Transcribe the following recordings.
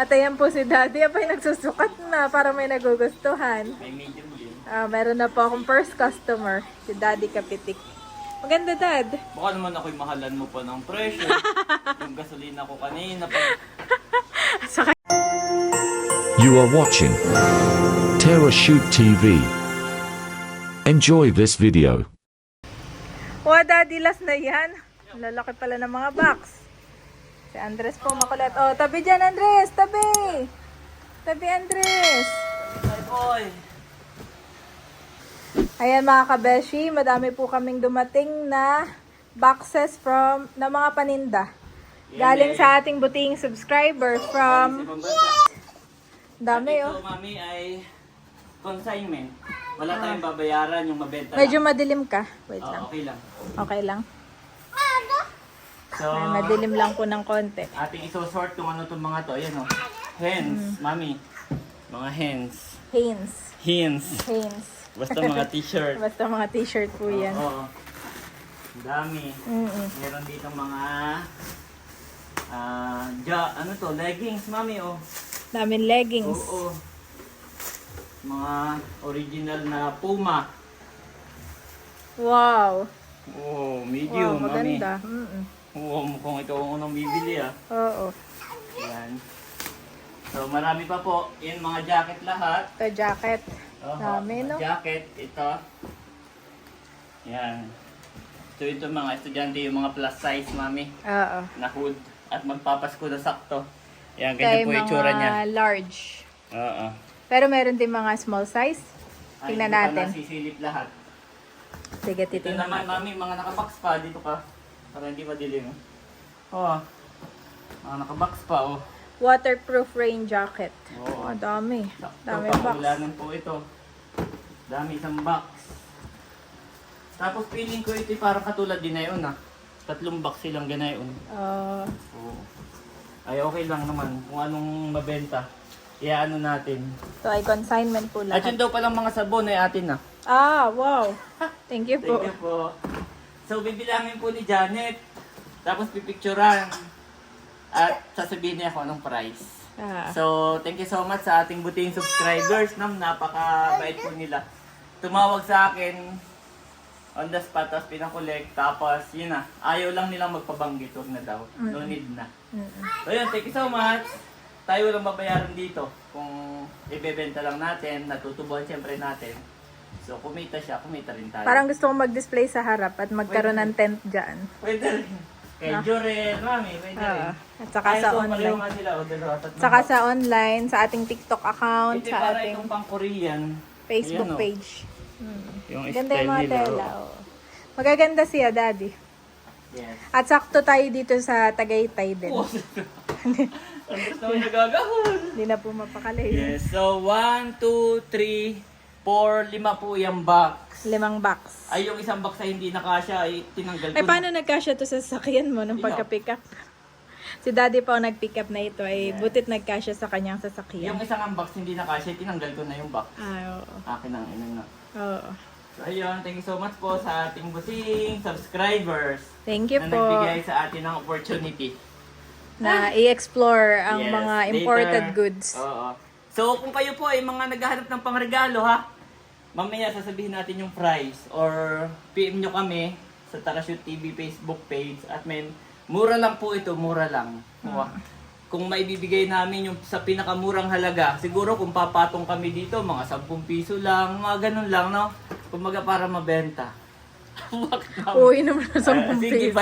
At ayan po si Daddy. Abay, nagsusukat na para may nagugustuhan. May medium din. Ah, meron na po akong first customer. Si Daddy Kapitik. Maganda, Dad. Baka naman ako'y mahalan mo pa ng presyo. yung gasolina ko kanina. Pag... Saka, You are watching Terra Shoot TV. Enjoy this video. Wow, Daddy, last na yan. Lalaki pala ng mga box. Si Andres po makulit. Oh, tabi dyan, Andres! Tabi! Tabi, Andres! Ay, boy! Ayan mga kabeshi, madami po kaming dumating na boxes from na mga paninda. Galing sa ating buting subscriber from dami oh. ito, mami, ay consignment. Wala tayong babayaran yung mabenta Medyo madilim ka. Wait Oo, lang. okay lang. Okay lang. So, Ay, madilim lang po ng konti. ating isosort kung ano itong mga to. Ayan o. Hens, Mm. mami. Mga hens. Hanes. Hens. Hanes. Basta mga t-shirt. Basta mga t-shirt po yan. Oo. Ang dami. Mm-mm. Meron dito mga ah ja, ano to, leggings, mami, oh. Daming leggings. Oo. Mga original na Puma. Wow. Oh, Wow, medium, mami. maganda. Mm-mm. Oo, mukhang ito ang unang bibili, ah. Oo. Yan. So, marami pa po. Yan, mga jacket lahat. Ito jacket. Oho, Dami, mga no? Jacket, ito. Yan. So, ito mga estudyante, yung mga plus size, mami. Oo. Na hood. At magpapasko na sakto. Yan, ganyan po yung itsura niya. mga large. Oo. Pero meron din mga small size. Ay, Tingnan hindi pa natin. nasisilip lahat. Sige, Ito titingnan naman, natin. mami, mga nakabox pa. Dito ka. Para hindi madilim. Oh. Mga nakabox pa, oh. Waterproof rain jacket. Oo. Oh, dami. Dami box. pangulanan po ito. Dami isang box. Tapos feeling ko ito parang katulad din na yun ah. Tatlong box silang ganayon. Uh, Oo. Ay okay lang naman kung anong mabenta. Iyaano natin. ito ay consignment po At lahat. yun daw palang mga sabon ay atin na. Ah, wow. Thank you po. Thank you po. So bibilangin po ni Janet. Tapos pipicturan. At sasabihin niya kung anong price. Ah, So, thank you so much sa ating buting subscribers. Nam, napaka-bait po nila. Tumawag sa akin on the spot, tapos pinakolek. Tapos, yun na. Ayaw lang nilang magpabanggit. Huwag na daw. No need na. So, yun. Thank you so much. Tayo walang babayaran dito. Kung ibebenta lang natin, natutubuhan siyempre natin. So, kumita siya, kumita rin tayo. Parang gusto kong mag-display sa harap at magkaroon ng tent dyan. Pwede rin. Kay Jorel, mami, pwede rin. Ah, at saka Ay, sa so, pareho online. nga sila. O, dalawa, Saka sa online, sa ating TikTok account, Ito sa para ating itong pang Korean. Facebook Ayan, oh. page. Mm. Yung Ganda style yung mga nila. tela. oh. oo. Magaganda siya, Daddy. Yes. At sakto tayo dito sa Tagaytay din. Oh, Ang gusto mo nagagahon. Hindi na po mapakali. Yes. So, 1, 2, 3, 4, 5 po yung box. Limang box. Ay, yung isang box ay hindi nakasya, ay tinanggal ko. Ay, paano nagkasya to sa sasakyan mo nung pagka-pick up? Si Daddy pa ang nag-pick up na ito ay butit nagkasya sa kanyang sasakyan. Yung isang ang box hindi nakasya, tinanggal ko na yung box. Ah, oo. Akin ang ina na. Oo. So, ayun. Thank you so much po sa ating busing subscribers Thank you na po nagbigay sa atin ng opportunity. na i-explore ang Yes, mga later. imported goods. Oo. So, kung kayo po ay mga naghahanap ng pangregalo, ha? Mamaya sasabihin natin yung price or PM nyo kami sa Tarashoot TV Facebook page at men mura lang po ito, mura lang. Oo. Kung maibibigay namin yung sa pinakamurang halaga, siguro kung papatong kami dito, mga 10 piso lang, mga ganun lang, no? Kumaga para mabenta. Uy, naman sa Ah, sige, piso.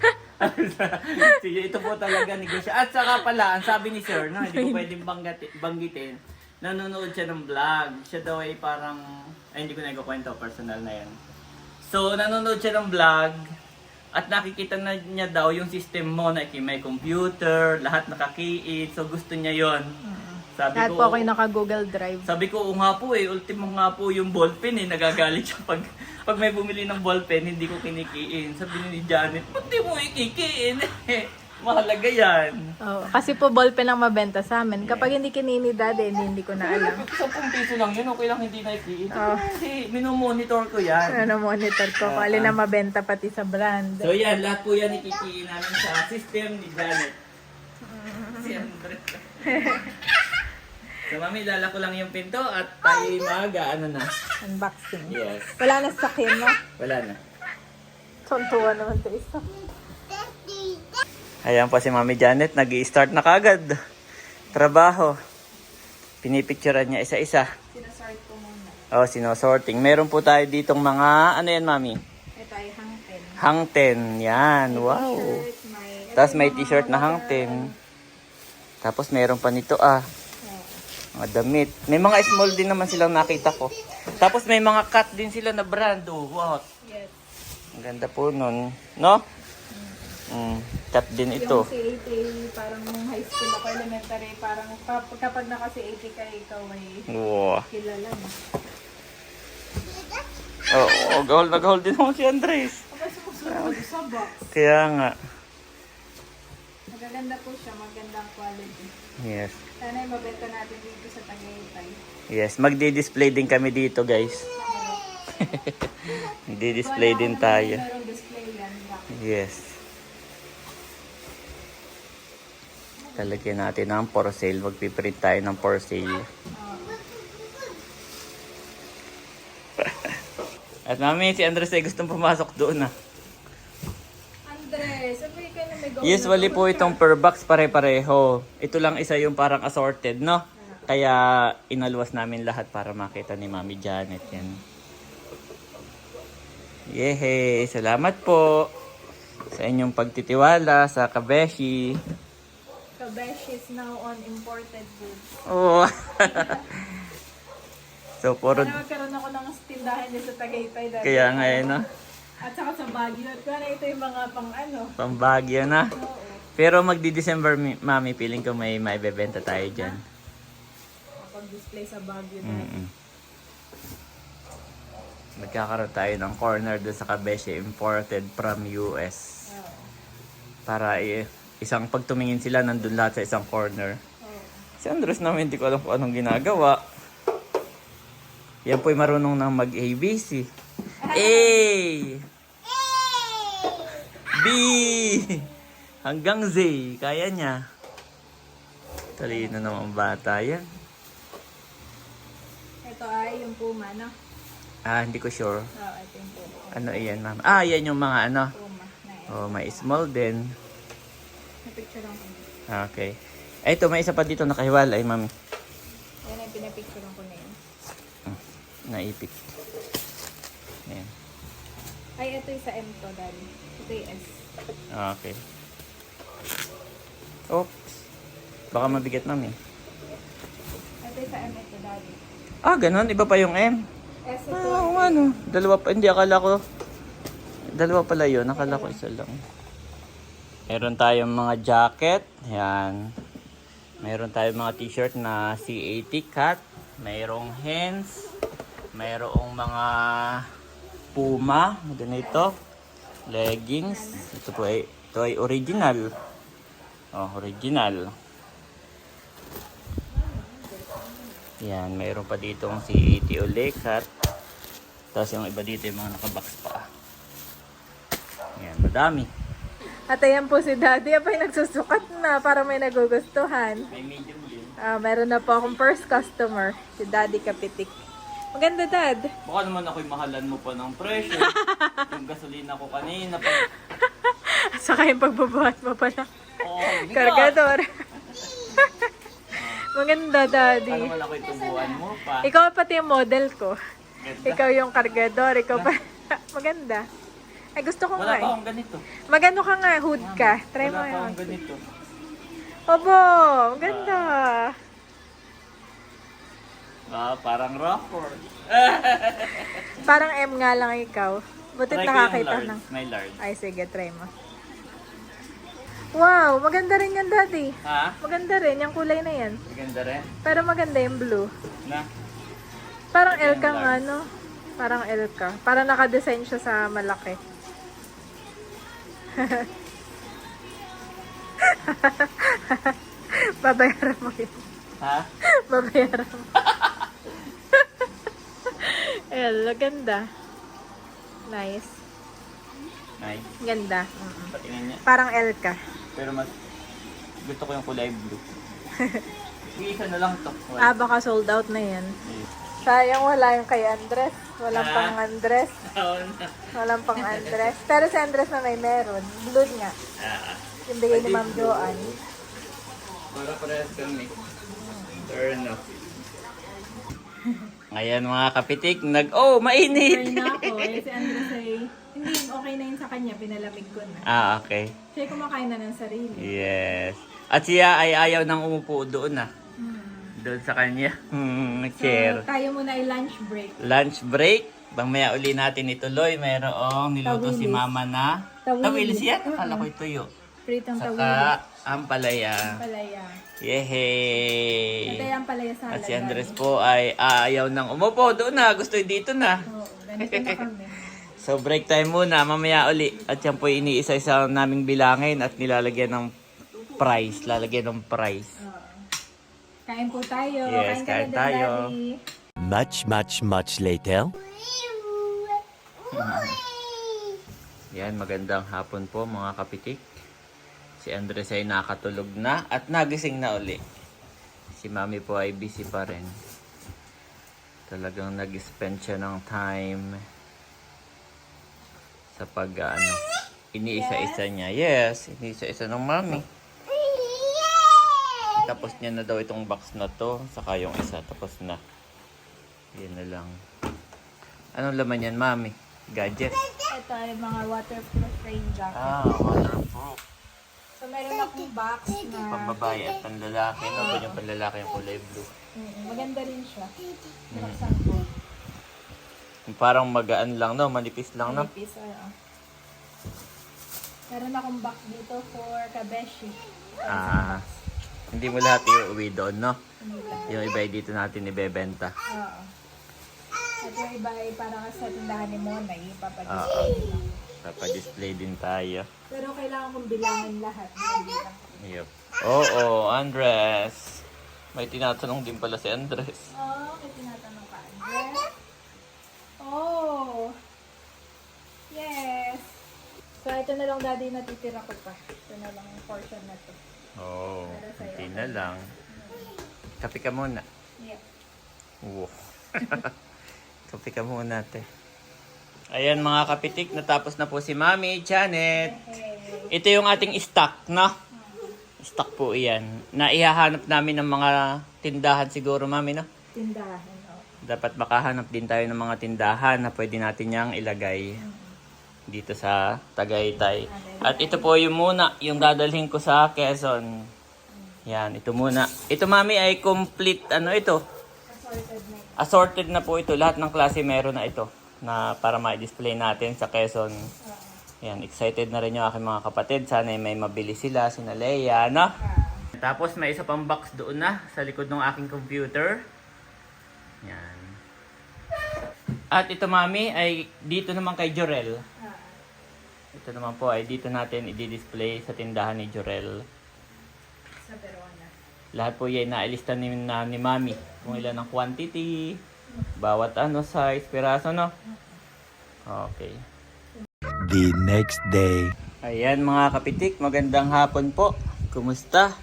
20. sige, ito po talaga negosyo. At saka pala, ang sabi ni Sir, no, hindi ko pwedeng banggati, banggitin, nanonood siya ng vlog. Siya daw ay parang, ay hindi ko na ikukwento, personal na yan. So, nanonood siya ng vlog, at nakikita na niya daw yung system mo na may computer, lahat nakakiit, so gusto niya yon. Sabi Lahat ko, po ako yung naka-Google Drive. sabi ko, oo nga po eh, ultimo nga po yung ballpen eh, nagagalit siya pag, pag may bumili ng ballpen, hindi ko kinikiin. Sabi ni Janet, ba't di mo ikikiin eh? Mahalaga yan. Oo. Kasi po ballpen lang mabenta sa amin. Kapag hindi kinini Daddy, hindi, hindi ko na alam. Sabi ko, 10 piso lang yun, okay lang hindi nakikiin. Oo. Hindi, minumonitor ko yan. Ano monitor ko kung alin na mabenta pati sa brand. So yan, lahat po yan ikikiin namin sa system ni Janet. Si Andre. So mami, dala ko lang yung pinto at tayo maga, ano na. Unboxing. Yes. Wala na sa akin, no? Wala na. Tontuwa naman sa isa. Ayan po si Mami Janet, nag start na kagad. Trabaho. Pinipicturean niya isa-isa. Sinasort ko muna. Oh, sinosorting. Meron po tayo ditong mga, ano yan mami? Ito ay hangpen. Hangten. Yan, wow. Shirt, may... Tapos may t-shirt na hangten. Tapos meron pa nito ah. Mga damit. May mga small din naman silang nakita ko. Tapos may mga cut din sila na brand. Oh, wow. Yes. Ang ganda po nun. No? Mm, cut din ito. Yung CAT, parang nung high school ako, elementary, parang kap- kapag naka-CAT ka, ikaw ay Wow. kilala na. Oo, oh, gahol na gahol din ako si Andres. Kaya nga. magaganda po siya, magandang quality. Yes. Sana ay mabenta natin dito sa Tagaytay. Yes, magdi-display din kami dito, guys. Magdi-display din tayo. Yes. Talagyan natin ng for sale. Magpiprint tayo ng for sale. At mami, si Andres ay gustong pumasok doon ah. Andres, sabi ka na may go. Usually po itong per box pare-pareho. Ito lang isa yung parang assorted, no? Kaya inaluwas namin lahat para makita ni Mami Janet yan. Yehey! Salamat po sa inyong pagtitiwala sa Kabeshi. Kabesh is now on imported goods. Oh. so, puro... Para magkaroon ako ng tindahan niya sa Tagaytay. Kaya nga eh, no? At saka sa Baguio. At kaya ito yung mga pang ano. Pambagyo na. Oo. Pero magdi-December, mi- Mami, feeling ko may may bebenta tayo dyan. Pag-display sa Baguio dati. Mm-mm. Magkakaroon tayo ng corner doon sa Kabeshi imported from US. Para i- isang pagtumingin sila nandun lahat sa isang corner. Si Andres naman hindi ko alam kung anong ginagawa. Yan po'y marunong nang mag-ABC. A! B! Hanggang Z. Kaya niya. Talino naman bata yan. Ito ay yung Puma, no? Ah, hindi ko sure. Oo, ito yung Puma. Ano iyan, ma'am? Ah, yan yung mga ano. Puma. Oh, may small din. Napicture ko. Ah, Okay. Ito, may isa pa dito nakahiwalay, ma'am. Yan ay pinapicture ko na. Naipit. Ayan. Ay, ito yung sa M to, Daddy. Ito yung S. Ah, Okay. Oops. Baka mabigat, eh. Ito yung sa M ito, Daddy. Ah, ganun. Iba pa yung M. S ito. Ah, ano. Dalawa pa. Hindi, akala ko. Dalawa pala yun. Akala ko isa lang. Meron tayong mga jacket. Yan. Meron tayong mga t-shirt na C80 cut. Mayroong hands. Mayroong mga puma. Ganito. Leggings. Ito po ay, ito ay original. Oh, original. Yan, mayroon pa dito ang C80 ulit cut. Tapos yung iba dito yung mga nakabox pa. Yan, madami. At ayan po si Daddy. Abay, nagsusukat na para may nagugustuhan. May medium din. Ah, meron na po akong first customer. Si Daddy Kapitik. Maganda, Dad. Baka naman ako'y mahalan mo pa ng presyo. yung gasolina ko kanina pa. Saka yung pagbabuhat mo pala. Oo, bigat. Kargador. Maganda, Baka Daddy. naman ako'y tubuan mo pa. Ikaw pati yung model ko. Ganda. Ikaw yung kargador. Ikaw pa. Maganda. Ay, gusto ko Wala nga pa eh. akong ganito. Magano ka nga, hood ka. Try mo Wala pa yun. akong ganito. Obo, maganda. Ah, parang Rockford. Parang M nga lang ikaw. Butit Try ko yung nakakita large. ng... May large. Ay, sige, try mo. Wow, maganda rin yan, Daddy. Ha? Maganda rin, yung kulay na yan. Maganda rin. Pero maganda yung blue. Na? Parang L ka nga, no? Parang L ka. Parang nakadesign siya sa malaki. Babayaran mo yun. Ha? Babayaran mo. L, ganda. Nice. Nice. Ganda. Mm-mm. Patingin niya. Parang L ka. Pero mas gusto ko yung kulay blue. Isa na lang to. Ah, baka sold out na yan. Sayang wala yung kay Andres. Walang Ah. pang Andres. Oo na. Walang pang Andres. Pero si Andres na may meron. Blood nga. Ah, Yung bigay ni Ma'am Joanne. para parehas kami. Turn off. Ayan mga kapitik, nag... Oh, mainit! na ako. Eh, si Andres ay, hindi, okay na yun sa kanya. Pinalamig ko na. ah, okay. Siya kumakain na ng sarili. Yes. At siya ay ayaw nang umupo doon ah. Doon sa kanya. Hmm, chair. So, tayo muna ay lunch break. Lunch break. Mamaya uli natin ituloy. Mayroong niluto si Tawilis. mama na. Tawilis. Tawilis yan? Akala ko tuyo. Pritong. Saka ampalaya. Palaya. Yehey! Ito yung palaya sa At si Andres po ay ayaw nang umupo. Doon na. Gusto dito na. Oo, ganito na kami. So break time muna. Mamaya uli. At yan po iniisa-isa naming bilangin at nilalagyan ng price. Lalagyan ng price. Oo. Kain po tayo. Yes, kain ka kain tayo. Daddy. Much, much, much later. Yan, magandang hapon po mga kapitik. Si Andres ay nakatulog na at nagising na uli. Si Mami po ay busy pa rin. Talagang nag-spend siya ng time sa pag ano, iniisa-isa niya. Yes, iniisa-isa ng Mami. Tapos niya na daw itong box na to, saka yung isa, tapos na. Yan na lang. Anong laman yan, Mami? Gadget? Ito ay mga waterproof rain jacket. Ah, waterproof. So, meron akong box na Pambabae at panlalaki. No, ba yung panlalaki yung kulay blue? Mm, maganda rin siya. Binuksan ko. Parang magaan lang, no? Manipis lang, no? Manipis, oo. Meron akong box dito for kabeshi. Ah, hindi mo lahat iuwi doon, no? Yung iba ay dito natin ibebenta. Oo. At yung iba ay parang sa tindahan ni Mona, Ah. ipapadisplay lang. Papadisplay din tayo. Pero kailangan kong bilangin lahat. Yep. Oo, Andres. May tinatanong din pala si Andres. Oh, may tinatanong ka, Andres. Oh. Yes. So, ito na lang daddy natitira ko pa. Ito na lang yung portion na to. Oo, oh, hindi na lang. Kape ka muna. Yeah. Wow. Kape ka muna, te. Ayan mga kapitik, natapos na po si Mami, Janet. Ito yung ating stock, no? Stock po iyan. Na ihahanap namin ng mga tindahan siguro, Mami, no? Tindahan. Oh. Dapat makahanap din tayo ng mga tindahan na pwede natin niyang ilagay dito sa Tagaytay. At ito po yung muna, yung dadalhin ko sa Quezon. Yan, ito muna. Ito, Mami, ay complete, ano ito? Assorted na. Assorted na po ito. Lahat ng klase meron na ito na para ma-display natin sa Quezon. Yan, excited na rin yung aking mga kapatid. Sana ay may mabili sila, sina Leia, no? Tapos may isa pang box doon na sa likod ng aking computer. Yan. At ito mami ay dito naman kay Jorel. Ito naman po ay dito natin i-display sa tindahan ni Jorel. sa Verona. Lahat po yan nailista ni, na, ni mami. Kung ilan ang quantity, bawat ano size, piraso no? Okay. The next day. Ayan mga kapitik, magandang hapon po. Kumusta?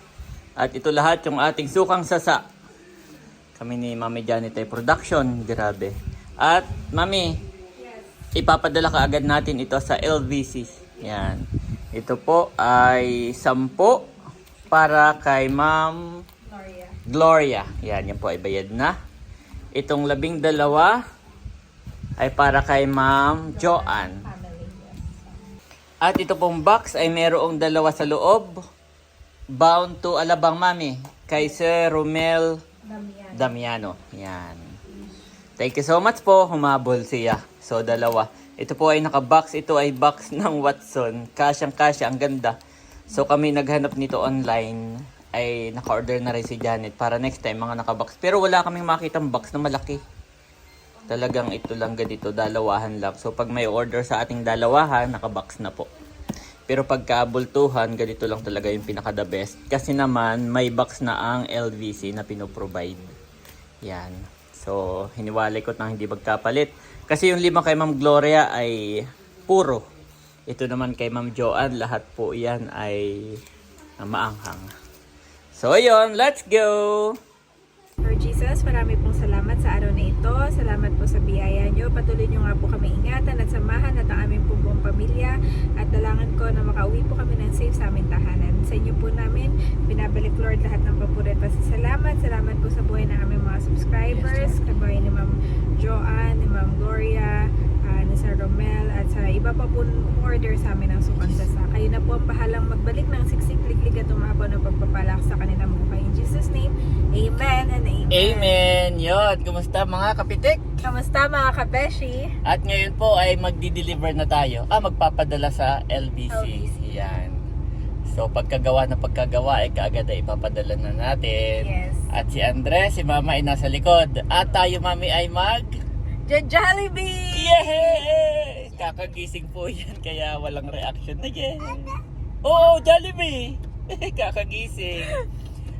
At ito lahat yung ating sukang sasa. Kami ni Mami Janet ay production, grabe. At Mami, ipapadala ka agad natin ito sa LVC. Yan. Ito po ay 10 para kay Ma'am Gloria. Gloria. Yan, yan po ay bayad na. Itong labing dalawa ay para kay Ma'am Joanne. At ito pong box ay merong dalawa sa loob. Bound to Alabang Mami. Kay Sir Romel Damian. Damiano. Yan. Thank you so much po. Humabol siya. So, dalawa. Ito po ay naka-box. Ito ay box ng Watson. Kasyang-kasya. Ang ganda. So, kami naghanap nito online. Ay naka-order na rin si Janet para next time mga naka-box. Pero wala kaming makitang box na malaki. Talagang ito lang ganito, dalawahan lang. So pag may order sa ating dalawahan, naka-box na po. Pero pagka bultuhan, ganito lang talaga yung pinaka the best. Kasi naman, may box na ang LVC na pinoprovide. Yan. So, hiniwalay ko nang hindi magkapalit. Kasi yung lima kay Ma'am Gloria ay puro. Ito naman kay Ma'am Joanne, lahat po yan ay maanghang. So ayun, let's go! Lord Jesus, marami pong salamat sa araw na ito. Salamat po sa biyaya nyo. Patuloy nyo nga po kami ingatan at samahan at ang aming pong buong pamilya. At dalangan ko na makauwi po kami ng safe sa aming tahanan. Sa inyo po namin, binabalik Lord lahat ng papuri at pasasalamat. Salamat po sa buhay ng aming mga subscribers. Kabuhay ni Ma'am Joanne, ni Ma'am Gloria, ni Sir Romel, at sa iba pa po order sa amin ng sukansasa. Kayo na po ang bahalang magbalik ng siksik, liklik at umabaw ng pagpapalak sa kanilang buhay. In Jesus' name, Amen and Amen. Amen! Yun, kumusta mga kapitik? Kamusta mga kabeshi? At ngayon po ay magdi-deliver na tayo. Ah, magpapadala sa LBC. LBC. Yan. So pagkagawa na pagkagawa ay kaagad ay ipapadala na natin. Yes. At si Andres, si Mama ay nasa likod. At tayo Mami ay mag... Jo- Jollibee! Yay! Kakagising po yan kaya walang reaction na yay. Oo, Jollibee! Kakagising.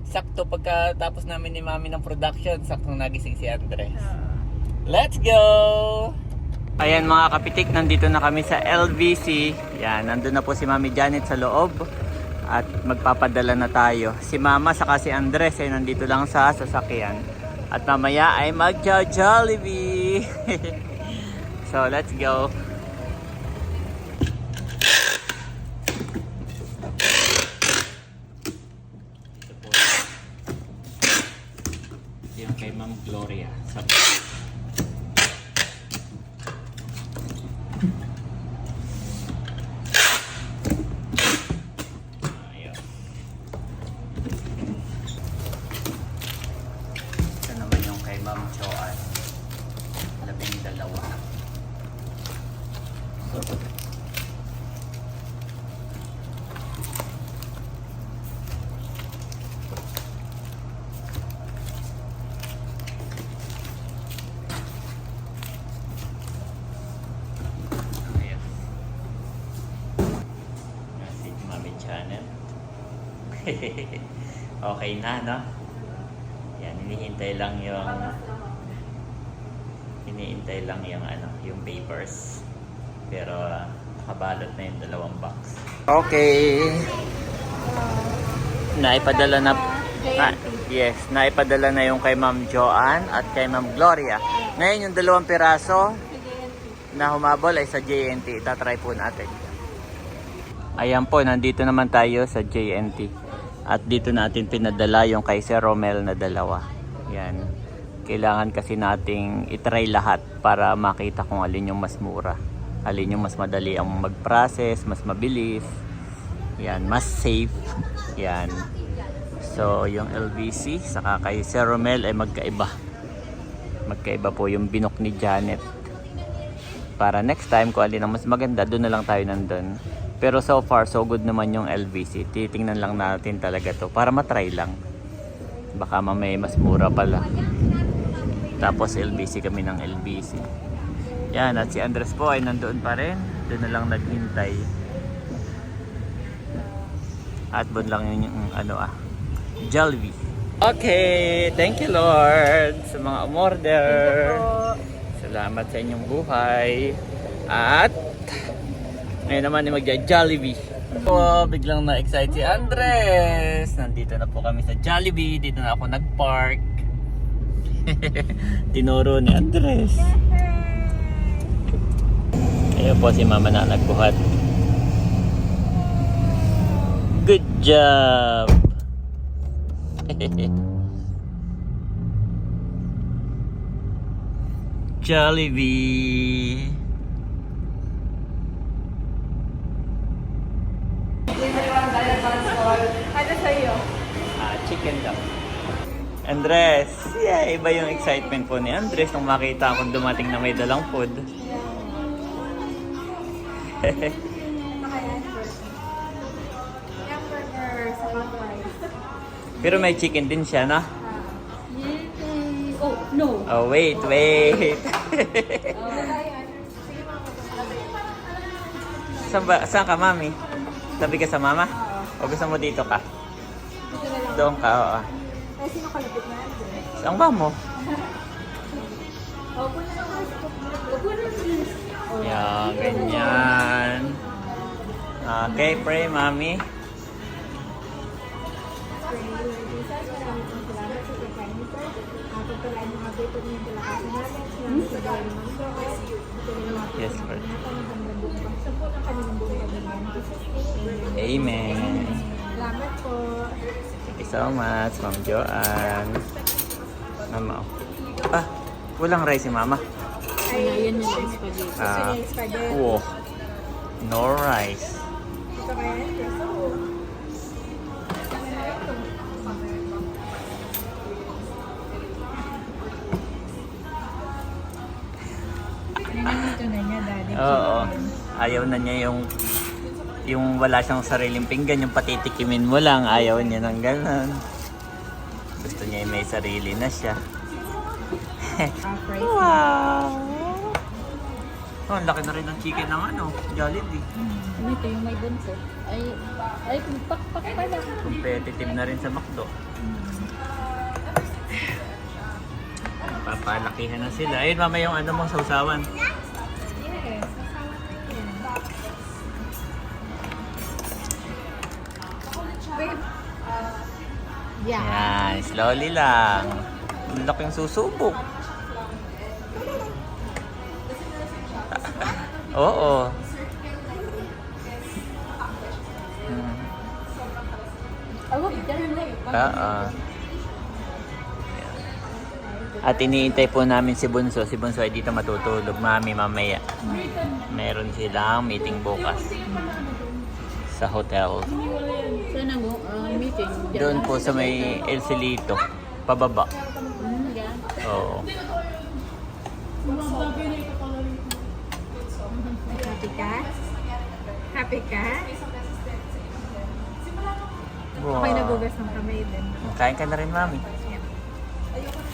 Sakto pagkatapos namin ni Mami ng production, saktong nagising si Andres. Let's go! Ayan mga kapitik, nandito na kami sa LVC. Yan, nandun na po si Mami Janet sa loob. At magpapadala na tayo. Si Mama saka si Andres ay nandito lang sa sasakyan. At mamaya ay magja-Jollibee. so, let's go. Yung kay Ma'am Gloria. Sa Ayun. Ito naman yung kay Ma'am Joanne. Labing dalawa. Ayan. Yan Si Mami Janet. okay na, no? Yan, hinihintay lang yung hinihintay lang yung ano, yung papers. Pero ah, nakabalot na yung dalawang box. Okay. Naipadala na na, yes, naipadala na yung kay Ma'am Joanne at kay Ma'am Gloria. Ngayon yung dalawang piraso na humabol ay sa JNT. Itatry po natin. Ayan po, nandito naman tayo sa JNT. At dito natin pinadala yung kay Sir Romel na dalawa. Yan. Kailangan kasi nating itry lahat para makita kung alin yung mas mura. Alin yung mas madali ang mag-process, mas mabilis. Yan, mas safe. Yan. So, yung LVC saka kay Sir Romel ay magkaiba. Magkaiba po yung binok ni Janet para next time kung alin ang mas maganda, doon na lang tayo nandun. Pero so far, so good naman yung LVC. Titingnan lang natin talaga to para matry lang. Baka mamaya mas mura pala. Tapos LBC kami ng LBC. Yan, at si Andres po ay nandoon pa rin. Doon na lang naghintay. At doon lang yung, yung ano ah, Jollibee. Okay, thank you Lord sa mga umorder. Salamat sa inyong buhay. At ngayon naman ay magja-Jollibee. Oh, biglang na-excite si Andres. Nandito na po kami sa Jollibee. Dito na ako nag-park. Tinuro ni Andres. Ayun po si mama na nagbuhat. Good job! Jollibee! Ano sa'yo? Ah, chicken daw. Andres, yeah, iba yung excitement po ni Andres nung makita akong dumating na may dalang food. Pero may chicken din siya, na? Oh, no. Oh, wait, wait. saan, ba, saan ka, mami? Tabi ka sa mama? O gusto mo dito ka? Doon ka, oo. Eh, sino kalapit na Andres? Saan ba mo? Opo na lang. Opo na lang. Yan, ganyan. Ah, okay, pray, mami. Yes, Lord. Amen so much, Ma'am Joanne. Mama, oh. Ah, walang rice si Mama. Ay, yan yung spaghetti. Gusto Ah. spaghetti. Wow. No rice. Ito kaya. Ito na niya, daddy. Oo. Ayaw na niya yung yung wala siyang sariling pinggan, yung patitikimin mo lang, ayaw niya ng ganun. Gusto niya yung may sarili na siya. Wow! Oh, ang laki na rin ng chicken ng ano, Jollibee. Ano ito yung may bunso? Ay, ay, pakpak pala. Competitive na rin sa McDo. Papalakihan na sila. Ayun, mama yung ano mo, sausawan. Babe. Yeah. Yan, slowly lang. Ang laking susubok. Oo. Hmm. Oo. At iniintay po namin si Bunso. Si Bunso ay dito matutulog. Mami, mamaya. Meron silang meeting bukas. Sa hotel. Saan ang uh, meeting? Doon na? po sa may El Celito. Pababa. Hmm, yan. Oo. Happy ka? Happy ka? Okay, nagugas ng kamay din. Kain ka na rin, Mami.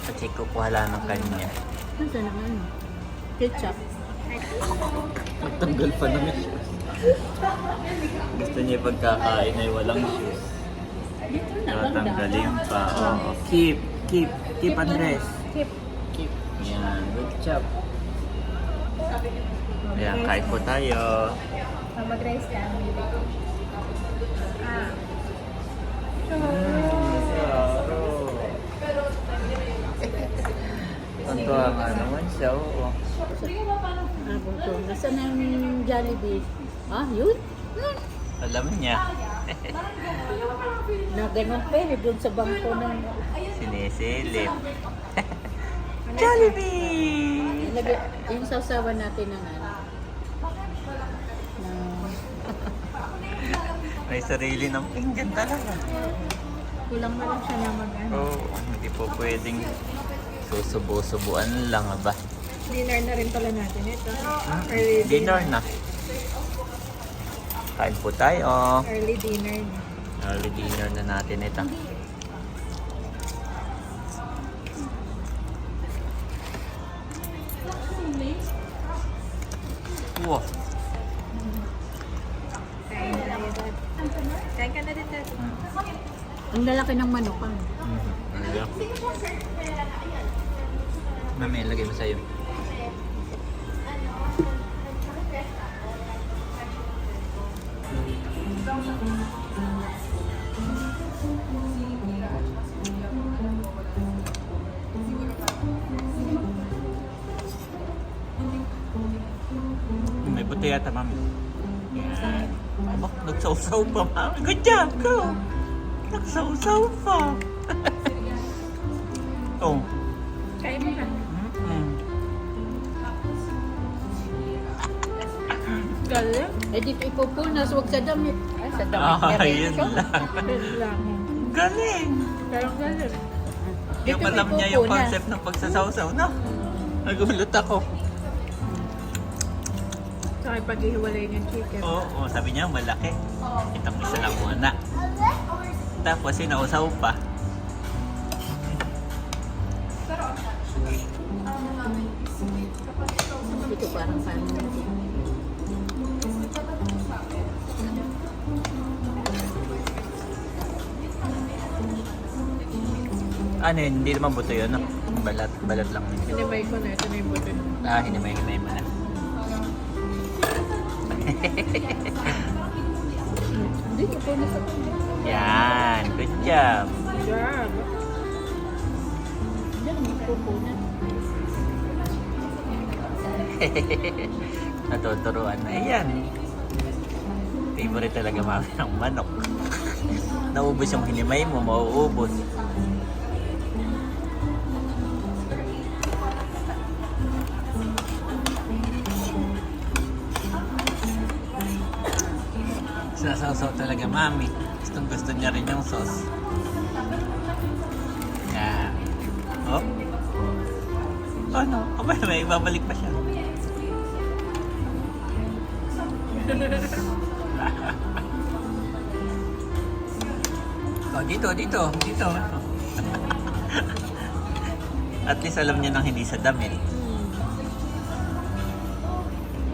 Pacheck ko po hala ng kanya. Saan ang ano? Ketchup. Nagtanggal pa ng shoes. Gusto niya pagkakain ay walang shoes. Lang Natanggalin pa. Oo. Keep, keep, keep Andres. Keep. Keep. Yan, good job. Ayan, kain po tayo. Mag-rice. Mili. Ah. Tontuwa nga naman siya, oo. Ah, bunso. Nasaan ang Jollibee? Ah, yun? Alam niya. Na ganun pa eh, doon sa bangko ng... Sinisilip. Jollibee! Lagi, yung sasawa natin ng ano. May sarili ng pinggan talaga. Kulang na lang siya na mag-ano. Oo, hindi po pwedeng susubo-subuan lang ba? Dinner na rin pala natin ito. Hmm? Early Dinner na. Kain po tayo. Early dinner na. Early dinner na natin ito. Wow. Kain na tayo dad. Kain ka na din dad. Ang lalaki ng manok ah. Mami, lagay mo sa'yo. Yata, mami. Yan. Aba, nagsawsaw pa, mami. Good job, go! Nagsawsaw pa. oh. Kain mo. Mm. Galing. Eh di ipupunas, huwag sa damit. Ay, sa damit Ah, yun lang. Galing! Pero galing. Yung alam niya yung concept ng pagsasawsaw, no? Nagulat ako. Saka paghihiwalay yung chicken. Oo, oo, sabi niya malaki. Itang isa lang muna. Tapos sinausaw pa. Dito parang paano. Ano yun, hindi naman buto yun, no? Balat, balat lang. Hinimay ko na. Ito na yung buto. Ah, hinimay-himay mo na. Yan, good job. Job. May pupunas. Natuturuan na yan. Favorite talaga mami ng manok. Naubos yung hinimay mo, mauubos. Sasawsaw talaga mami. Gustong gusto niya rin yung sauce. Yan. Oh. Ano? Aba, may ibabalik pa siya. oh, dito, dito, dito. At least alam niya nang hindi sa damit.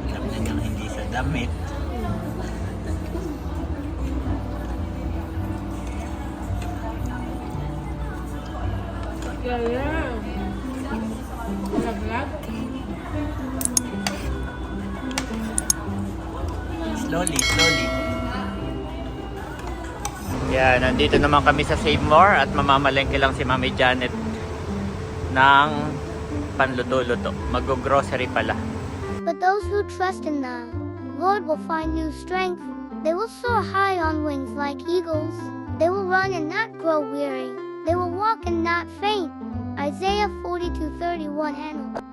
Alam niya nang hindi sa damit. Kaya. Laglag. Slowly, slowly. Yeah, nandito naman kami sa Save More at mamamalengke lang si Mami Janet ng panluto-luto. Mag-grocery pala. But those who trust in the Lord will find new strength. They will soar high on wings like eagles. They will run and not grow weary. They will walk and not faint. Isaiah 42:31 and